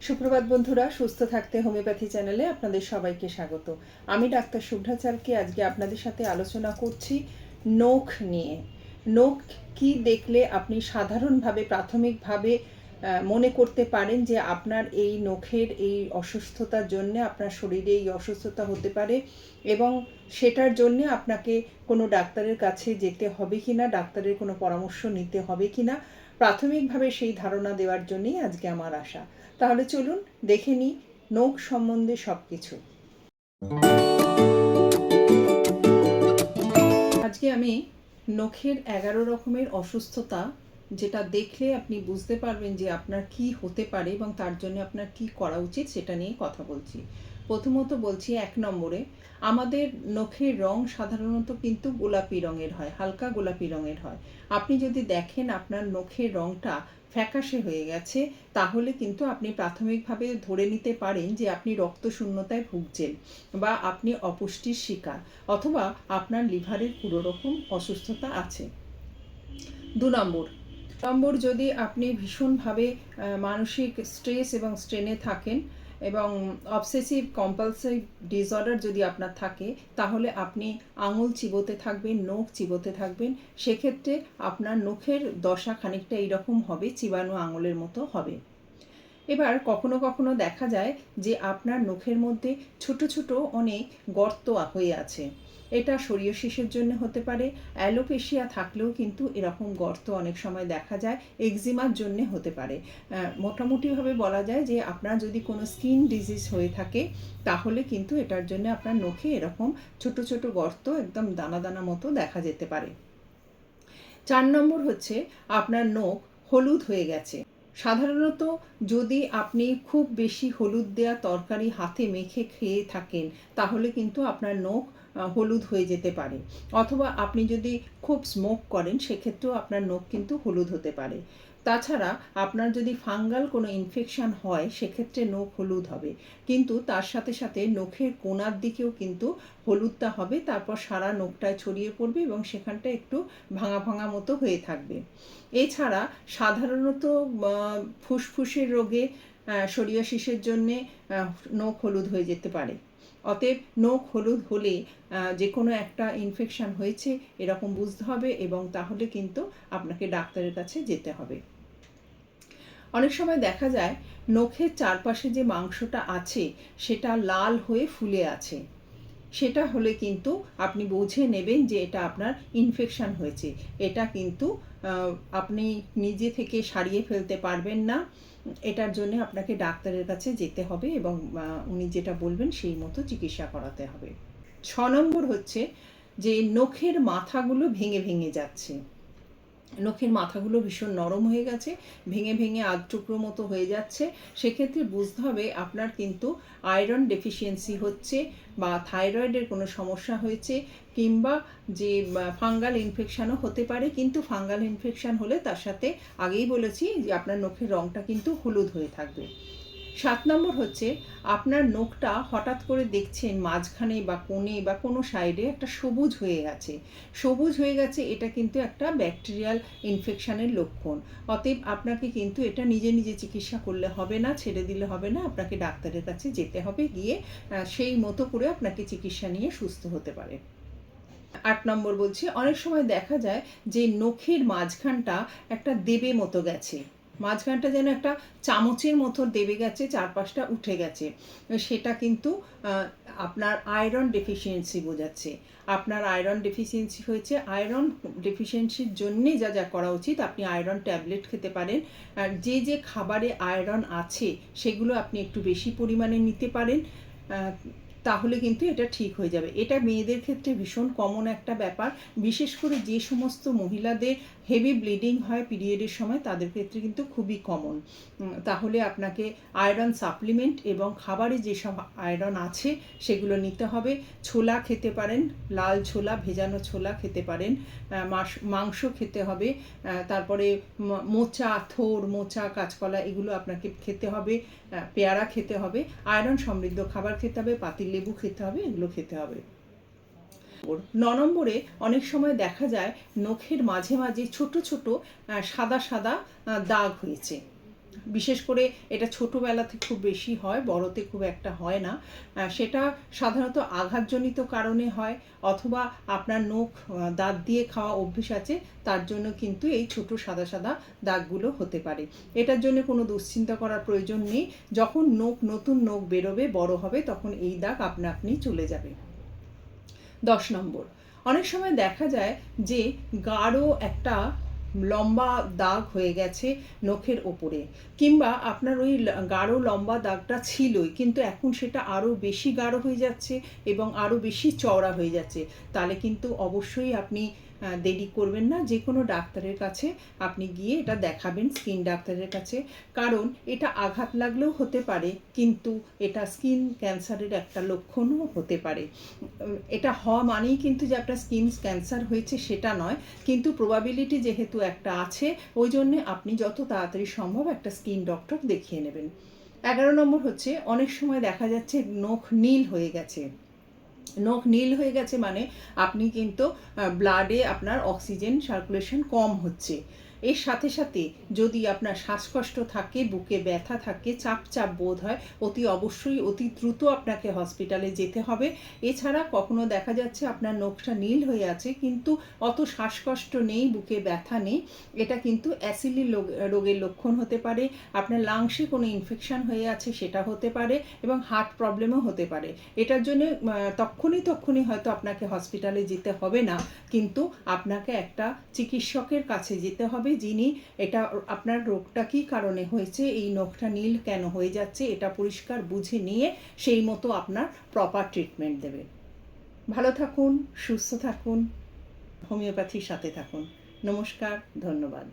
সুপ্রভাত বন্ধুরা, সুস্থ থাকতে হোমিওপ্যাথি চ্যানেলে আপনাদের সবাইকে স্বাগত। আমি ডাক্তার শুভ্রাচারকে আজকে আপনাদের সাথে আলোচনা করছি নখ নিয়ে। নখ কি দেখলে আপনি সাধারণভাবে, প্রাথমিকভাবে মনে করতে পারেন যে আপনার এই নখের এই অসুস্থতার জন্য আপনার শরীরে এই অসুস্থতা হতে পারে এবং সেটার জন্য আপনাকে কোনো ডাক্তারের কাছে যেতে হবে কিনা, ডাক্তারের কোনো পরামর্শ নিতে হবে কিনা প্রাথমিকভাবে সেই ধারণা দেওয়ার জন্যই আজকে আমার আশা। তাহলে চলুন দেখে নিই নখ সম্বন্ধে সব কিছু আজকে আমি নখের এগারো রকমের অসুস্থতা যেটা দেখলে আপনি বুঝতে পারবেন যে আপনার কি হতে পারে এবং তার জন্য আপনার কি করা উচিত সেটা নিয়ে কথা বলছি। প্রথমত বলছি এক নম্বরে, আমাদের নখের রং সাধারণত কিন্তু গোলাপি রঙের হয়, হালকা গোলাপি রঙের হয়। আপনি যদি দেখেন আপনার নখের রংটা ফ্যাকাশে হয়ে গেছে, তাহলে কিন্তু আপনি প্রাথমিকভাবে ধরে নিতে পারেন যে আপনি রক্ত শূন্যতায় ভুগছেন বা আপনি অপুষ্টির শিকার অথবা আপনার লিভারের পুরো রকম অসুস্থতা আছে। দু নম্বর নম্বর যদি আপনি ভীষণভাবে মানসিক স্ট্রেস এবং স্ট্রেনে থাকেন এবং অবসেসিভ কম্পালসিভ ডিসঅর্ডার যদি আপনার থাকে, তাহলে আপনি আঙুল চিবোতে থাকবেন, নখ চিবোতে থাকবেন। সেক্ষেত্রে আপনার নখের দশা খানিকটা এইরকম হবে, চিবানো আঙুলের মতো হবে। এবার কখনো কখনো দেখা যায় যে আপনার নখের মধ্যে ছোট ছোট অনেক গর্ত হয়ে আছে। এটা শরীয়শিসের জন্য হতে পারে। অ্যালোপেশিয়া থাকলেও কিন্তু এরকম গর্ত অনেক সময় দেখা যায় এক্সিমার জন্য হতে পারে। মোটামুটিভাবে বলা যায় যে আপনার যদি কোনো স্কিন ডিজিজ হয়ে থাকে, তাহলে কিন্তু এটার জন্য আপনার নখে এরকম ছোট ছোট গর্ত একদম দানা দানা মতো দেখা যেতে পারে। চার নম্বর হচ্ছে আপনার নখ হলুদ হয়ে গেছে। সাধারণত যদি আপনি খুব বেশি হলুদ দেওয়া তরকারি হাতে মেখে খেয়ে থাকেন, তাহলে কিন্তু আপনার নখ হলুদ হয়ে যেতে পারে। অথবা আপনি যদি খুব স্মোক করেন, সেক্ষেত্রেও আপনার নখ কিন্তু হলুদ হতে পারে। তাছাড়া আপনার যদি ফাঙ্গাল কোনো ইনফেকশন হয়, সেক্ষেত্রে নখ হলুদ হবে। কিন্তু তার সাথে সাথে নখের কোণার দিকেও কিন্তু হলুদটা হবে। তারপর সারা নখটায় ছড়িয়ে পড়বে এবং সেখানটা একটু ভাঙা ভাঙা মতো হয়ে থাকবে। এছাড়া সাধারণত ফুসফুসের রোগে শরীয়শিসের জন্যে নখ হলুদ হয়ে যেতে পারে। অতএব নখ হলুদ হলে যে কোনো একটা ইনফেকশন হয়েছে, এরকম বুঝতে হবে এবং তাহলে কিন্তু আপনাকে ডাক্তারের কাছে যেতে হবে। অনেক সময় দেখা যায়, নখের চারপাশে যে মাংসটা আছে, সেটা লাল হয়ে ফুলে আছে। সেটা হলে কিন্তু আপনি বুঝে নেবেন যে এটা আপনার ইনফেকশন হয়েছে। এটা কিন্তু আপনি নিজে থেকে সারিয়ে ফেলতে পারবেন না। এটার জন্য আপনাকে ডাক্তারের কাছে যেতে হবে এবং উনি যেটা বলবেন সেই মতো চিকিৎসা করাতে হবে। ছ নম্বর হচ্ছে যে নখের মাথাগুলো ভেঙে ভেঙে যাচ্ছে। নখের মাথাগুলো ভীষণ নরম হয়ে গেছে, ভেঙে ভেঙে আধ টুকরো মতো হয়ে যাচ্ছে। সেক্ষেত্রে বুঝতে হবে আপনার কিন্তু আয়রন ডেফিসিয়েন্সি হচ্ছে বা থাইরয়েডের কোনো সমস্যা হয়েছে কিংবা যে ফাঙ্গাল ইনফেকশানও হতে পারে, কিন্তু ফাঙ্গাল ইনফেকশান হলে তার সাথে আগেই বলেছি যে আপনার নখের রঙটা কিন্তু হলুদ হয়ে থাকবে। সাত নম্বর হচ্ছে, আপনার নখটা হঠাৎ করে দেখছেন মাঝখানে বা কোণে বা কোনো সাইডে একটা সবুজ হয়ে গেছে। সবুজ হয়ে গেছে, এটা কিন্তু একটা ব্যাকটেরিয়াল ইনফেকশানের লক্ষণ। অতএব আপনাকে কিন্তু এটা নিজে নিজে চিকিৎসা করলে হবে না, ছেড়ে দিলে হবে না, আপনাকে ডাক্তারের কাছে যেতে হবে, গিয়ে সেই মতো করে আপনাকে চিকিৎসা নিয়ে সুস্থ হতে পারে। আট নম্বর বলছি, অনেক সময় দেখা যায় যে নখের মাঝখানটা একটা দেবে মতো গেছে। মাঝখানটা যেন একটা চামচের মতো দেবে গেছে, চারপাশটা উঠে গেছে। সেটা কিন্তু আপনার আয়রন ডেফিসিয়েন্সি বোঝাচ্ছে। আপনার আয়রন ডেফিসিয়েন্সি হয়েছে। আয়রন ডেফিসিয়েন্সির জন্যে যা যা করা উচিত, আপনি আয়রন ট্যাবলেট খেতে পারেন। যে যে খাবারে আয়রন আছে, সেগুলো আপনি একটু বেশি পরিমাণে নিতে পারেন। তাহলে কিন্তু এটা ঠিক হয়ে যাবে। এটা মেয়েদের ক্ষেত্রে ভীষণ কমন একটা ব্যাপার। বিশেষ করে যে সমস্ত মহিলাদের হেভি ব্লিডিং হয় পিরিয়ডের সময়, তাদের ক্ষেত্রে কিন্তু খুবই কমন তাহলে আপনাকে আয়রন সাপ্লিমেন্ট এবং খাবারে যেসব আয়রন আছে, সেগুলো নিতে হবে। ছোলা খেতে পারেন, লাল ছোলা, ভেজানো ছোলা খেতে পারেন মাস- খেতে হবে তারপরে মোচা, থোর, মোচা, কাঁচকলা, এগুলো আপনাকে খেতে হবে পেয়ারা খেতে হবে। আয়রন সমৃদ্ধ খাবার খেতে হবে পাতিলেবু খেতে হবে, এগুলো খেতে হবে। ন নম্বরে অনেক সময় দেখা যায়, নখের মাঝে মাঝে ছোট ছোট সাদা সাদা দাগ হয়েছে। বিশেষ করে এটা ছোটোবেলাতে খুব বেশি হয়, বড়তে খুব একটা হয় না। সেটা সাধারণত আঘাতজনিত কারণে হয় অথবা আপনার নখ দাঁত দিয়ে খাওয়া অভ্যেস আছে, তার জন্য কিন্তু এই ছোট সাদা সাদা দাগগুলো হতে পারে। এটার জন্য কোনো দুশ্চিন্তা করার প্রয়োজন নেই। যখন নখ নতুন নখ বেরোবে, বড় হবে, তখন এই দাগ আপনা আপনি চলে যাবে। দশ নম্বর, অনেক সময় দেখা যায় যে গাঢ় একটা লম্বা দাগ হয়ে গেছে নখের ওপরে। কিংবা আপনার ওই গাঢ় লম্বা দাগটা ছিলই, কিন্তু এখন সেটা আরও বেশি গাঢ় হয়ে যাচ্ছে এবং আরও বেশি চওড়া হয়ে যাচ্ছে। তাহলে কিন্তু অবশ্যই আপনি দেরি করবেন না। যে কোনো ডাক্তারের কাছে আপনি গিয়ে এটা দেখাবেন স্কিন ডাক্তারের কাছে। কারণ এটা আঘাত লাগলেও হতে পারে, কিন্তু এটা স্কিন ক্যান্সারের একটা লক্ষণও হতে পারে। এটা হওয়া মানেই কিন্তু যে একটা স্কিন ক্যান্সার হয়েছে সেটা নয়, কিন্তু প্রবাবিলিটি যেহেতু একটা আছে, ওই জন্যে আপনি যত তাড়াতাড়ি সম্ভব একটা স্কিন ডক্টর দেখিয়ে নেবেন। এগারো নম্বর হচ্ছে, অনেক সময় দেখা যাচ্ছে নখ নীল হয়ে গেছে। নখ নীল হয়ে গেছে মানে আপনি কিন্তু ব্লাডে আপনার অক্সিজেন সার্কুলেশন কম হচ্ছে। এর সাথে সাথে যদি আপনার শ্বাসকষ্ট থাকে, বুকে ব্যথা থাকে, চাপ চাপ বোধ হয়, অতি অবশ্যই অতি দ্রুত আপনাকে হসপিটালে যেতে হবে। এছাড়া কখনো দেখা যাচ্ছে আপনার নখটা নীল হয়ে আছে, কিন্তু অত শ্বাসকষ্ট নেই, বুকে ব্যথা নেই। এটা কিন্তু অ্যাসিলি রোগের লক্ষণ হতে পারে, আপনার লাংসে কোনো ইনফেকশন হয়ে আছে সেটা হতে পারে, এবং হার্ট প্রবলেমও হতে পারে। এটার জন্য তখনই তখনই হয়তো আপনাকে হসপিটালে যেতে হবে না, কিন্তু আপনাকে একটা চিকিৎসকের কাছে যেতে হবে যিনি এটা আপনার রোগটা কি কারণে হয়েছে, এই নখটা নীল কেন হয়ে যাচ্ছে এটা পরিষ্কার বুঝে নিয়ে সেই মতো আপনার প্রপার ট্রিটমেন্ট দেবে। ভালো থাকুন, সুস্থ থাকুন, হোমিওপ্যাথির সাথে থাকুন। নমস্কার, ধন্যবাদ।